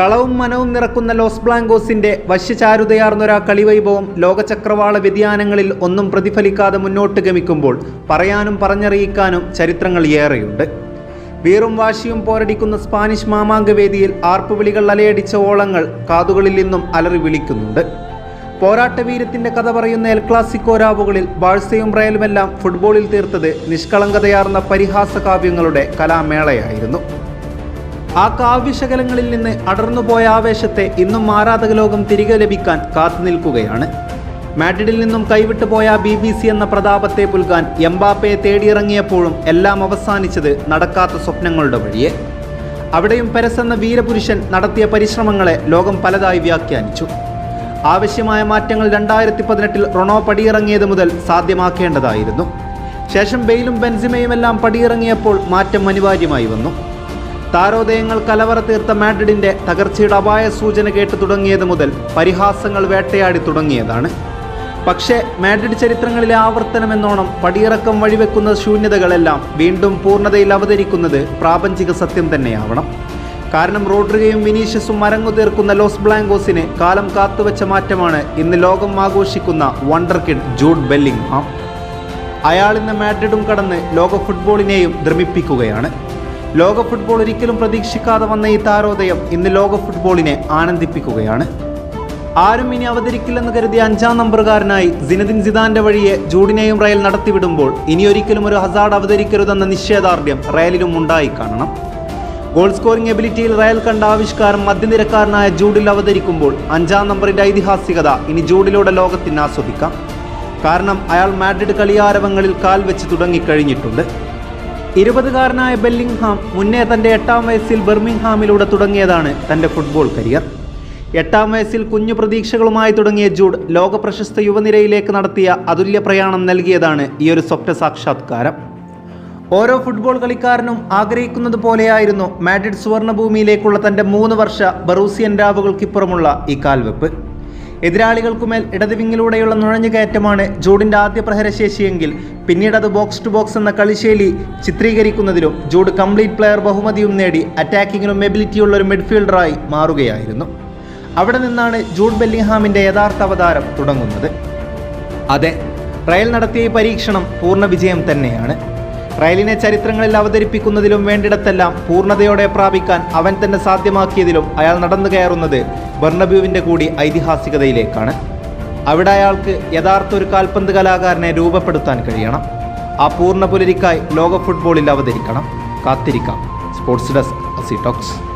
കളവും മനവും നിറക്കുന്ന loss ബ്ലാങ്കോസിന്റെ വശ്യചാരുതയാർന്നൊരാ കളിവൈഭവം ലോകചക്രവാള വ്യതിയാനങ്ങളിൽ ഒന്നും പ്രതിഫലിക്കാതെ മുന്നോട്ട് ഗമിക്കുമ്പോൾ പറയാനും പറഞ്ഞറിയിക്കാനും ചരിത്രങ്ങൾ ഏറെയുണ്ട്. വീറും വാശിയും പോരടിക്കുന്ന സ്പാനിഷ് മാമാങ്കവേദിയിൽ ആർപ്പുവിളികൾ അലയടിച്ച ഓളങ്ങൾ കാതുകളിൽ നിന്നും അലറി വിളിക്കുന്നുണ്ട്. പോരാട്ടവീരത്തിന്റെ കഥ പറയുന്ന എൽ ക്ലാസിക്കോ രാവുകളിൽ ബാഴ്സയും റയലുമെല്ലാം ഫുട്ബോളിൽ തീർത്തത് നിഷ്കളങ്കതയാർന്ന പരിഹാസ കാവ്യങ്ങളുടെ കലാമേളയായിരുന്നു. ആ കാവ്യശകലങ്ങളിൽ നിന്ന് അടർന്നുപോയ ആവേശത്തെ ഇന്നും ആരാധക ലോകം തിരികെ ലഭിക്കാൻ കാത്തു നിൽക്കുകയാണ്. മാഡ്രിഡിൽ നിന്നും കൈവിട്ടു പോയ ബി ബി സി എന്ന പ്രതാപത്തെ പുൽകാൻ എംബാപ്പയെ തേടിയിറങ്ങിയപ്പോഴും എല്ലാം അവസാനിച്ചത് നടക്കാത്ത സ്വപ്നങ്ങളുടെ വഴിയെ. അവിടെയും പെരസ് എന്ന വീരപുരുഷൻ നടത്തിയ പരിശ്രമങ്ങളെ ലോകം പലതായി വ്യാഖ്യാനിച്ചു. ആവശ്യമായ മാറ്റങ്ങൾ രണ്ടായിരത്തി പതിനെട്ടിൽ റൊണോ പടിയിറങ്ങിയത് മുതൽ സാധ്യമാക്കേണ്ടതായിരുന്നു. ശേഷം ബെയിലും ബെൻസിമയുമെല്ലാം പടിയിറങ്ങിയപ്പോൾ മാറ്റം അനിവാര്യമായി വന്നു. താരോദയങ്ങൾ കലവറ തീർത്ത മാഡ്രിഡിന്റെ തകർച്ചയുടെ അപായ സൂചന കേട്ട് തുടങ്ങിയത് മുതൽ പരിഹാസങ്ങൾ വേട്ടയാടി തുടങ്ങിയതാണ്. പക്ഷേ മാഡ്രിഡ് ചരിത്രങ്ങളിലെ ആവർത്തനമെന്നോണം പടിയിറക്കം വഴിവെക്കുന്ന ശൂന്യതകളെല്ലാം വീണ്ടും പൂർണതയിൽ അവതരിക്കുന്നത് പ്രാപഞ്ചിക സത്യം തന്നെയാവണം. കാരണം റോഡ്രിഗയും വിനീഷ്യസും മരങ്ങു തീർക്കുന്ന ലോസ് ബ്ലാങ്കോസിന് കാലം കാത്തുവെച്ച മാറ്റമാണ് ഇന്ന് ലോകം ആഘോഷിക്കുന്ന വണ്ടർ കിഡ് ജൂഡ് ബെല്ലിംഗ് അയാൾ ഇന്ന് മാഡ്രിഡും കടന്ന് ലോക ഫുട്ബോളിനെയും ദ്രമിപ്പിക്കുകയാണ് ലോക ഫുട്ബോൾ ഒരിക്കലും പ്രതീക്ഷിക്കാതെ വന്ന ഈ താരോദയം ഇന്ന് ലോക ഫുട്ബോളിനെ ആനന്ദിപ്പിക്കുകയാണ്. ആരും ഇനി അവതരിക്കില്ലെന്ന് കരുതിയ അഞ്ചാം നമ്പറുകാരനായി ജിനദിൻ സിദാന്റെ വഴിയെ ജൂഡിനെയും റയൽ നടത്തിവിടുമ്പോൾ ഇനി ഒരിക്കലും ഒരു ഹസാർഡ് അവതരിക്കരുതെന്ന നിശ്ചയദാർഢ്യം റയലിലും ഉണ്ടായി കാണണം. ഗോൾ സ്കോറിംഗ് എബിലിറ്റിയിൽ റയൽ കണ്ട ആവിഷ്കാരം മധ്യനിരക്കാരനായ ജൂഡിൽ അവതരിക്കുമ്പോൾ അഞ്ചാം നമ്പറിന്റെ ഐതിഹാസികത ഇനി ജൂഡിലൂടെ ലോകത്തിന് ആസ്വദിക്കാം. കാരണം അയാൾ മാഡ്രിഡ് കളിയാരവങ്ങളിൽ കാൽ വെച്ച് തുടങ്ങിക്കഴിഞ്ഞിട്ടുണ്ട്. ഇരുപതുകാരനായ ബെല്ലിംഗ്ഹാം മുന്നേ തന്റെ എട്ടാം വയസ്സിൽ ബെർമിംഗ്ഹാമിലൂടെ തുടങ്ങിയതാണ് തന്റെ ഫുട്ബോൾ കരിയർ. എട്ടാം വയസ്സിൽ കുഞ്ഞു പ്രതീക്ഷകളുമായി തുടങ്ങിയ ജൂഡ് ലോക പ്രശസ്ത യുവനിരയിലേക്ക് നടത്തിയ അതുല്യ പ്രയാണം നൽകിയതാണ് ഈ ഒരു സ്വപ്ന സാക്ഷാത്കാരം. ഓരോ ഫുട്ബോൾ കളിക്കാരനും ആഗ്രഹിക്കുന്നത് പോലെയായിരുന്നു മാഡ്രിഡ് സുവർണഭൂമിയിലേക്കുള്ള തന്റെ മൂന്ന് വർഷ ബറൂസിയൻ രാവുകൾക്കിപ്പുറമുള്ള ഈ കാൽവെപ്പ്. എതിരാളികൾക്കുമേൽ ഇടതുവിങ്ങിലൂടെയുള്ള നുഴഞ്ഞുകയറ്റമാണ് ജൂഡിന്റെ ആദ്യ പ്രഹരശേഷിയെങ്കിൽ. പിന്നീട് അത് ബോക്സ് ടു ബോക്സ് എന്ന കളിശൈലി ചിത്രീകരിക്കുന്നതിലും ജൂഡ് കംപ്ലീറ്റ് പ്ലെയർ ബഹുമതിയും നേടി അറ്റാക്കിങ്ങിനും എബിലിറ്റിയുള്ള ഒരു മിഡ്ഫീൽഡറായി മാറുകയായിരുന്നു. അവിടെ നിന്നാണ് ജൂഡ് ബെല്ലിംഗ്ഹാമിന്റെ യഥാർത്ഥ അവതാരം തുടങ്ങുന്നത്. അതെ റയൽ നടത്തിയ ഈ പരീക്ഷണം പൂർണ വിജയം തന്നെയാണ്. റയലിനെ ചരിത്രങ്ങളിൽ അവതരിപ്പിക്കുന്നതിലും വേണ്ടിടത്തെല്ലാം പൂർണതയോടെ പ്രാപിക്കാൻ അവൻ തന്നെ സാധ്യമാക്കിയതിലും അയാൾ നടന്നു കയറുന്നത് ബർണബ്യൂവിന്റെ കൂടി ഐതിഹാസികതയിലേക്കാണ്. അവിടെ അയാൾക്ക് യഥാർത്ഥ ഒരു കാൽപന്ത് കലാകാരനെ രൂപപ്പെടുത്താൻ കഴിയണം. ആ പൂർണ പുലരിക്കായി ലോക ഫുട്ബോളിൽ അവതരിക്കണം. കാത്തിരിക്കാം. സ്പോർട്സ് ഡെസ്ക് അസി ടോക്സ്.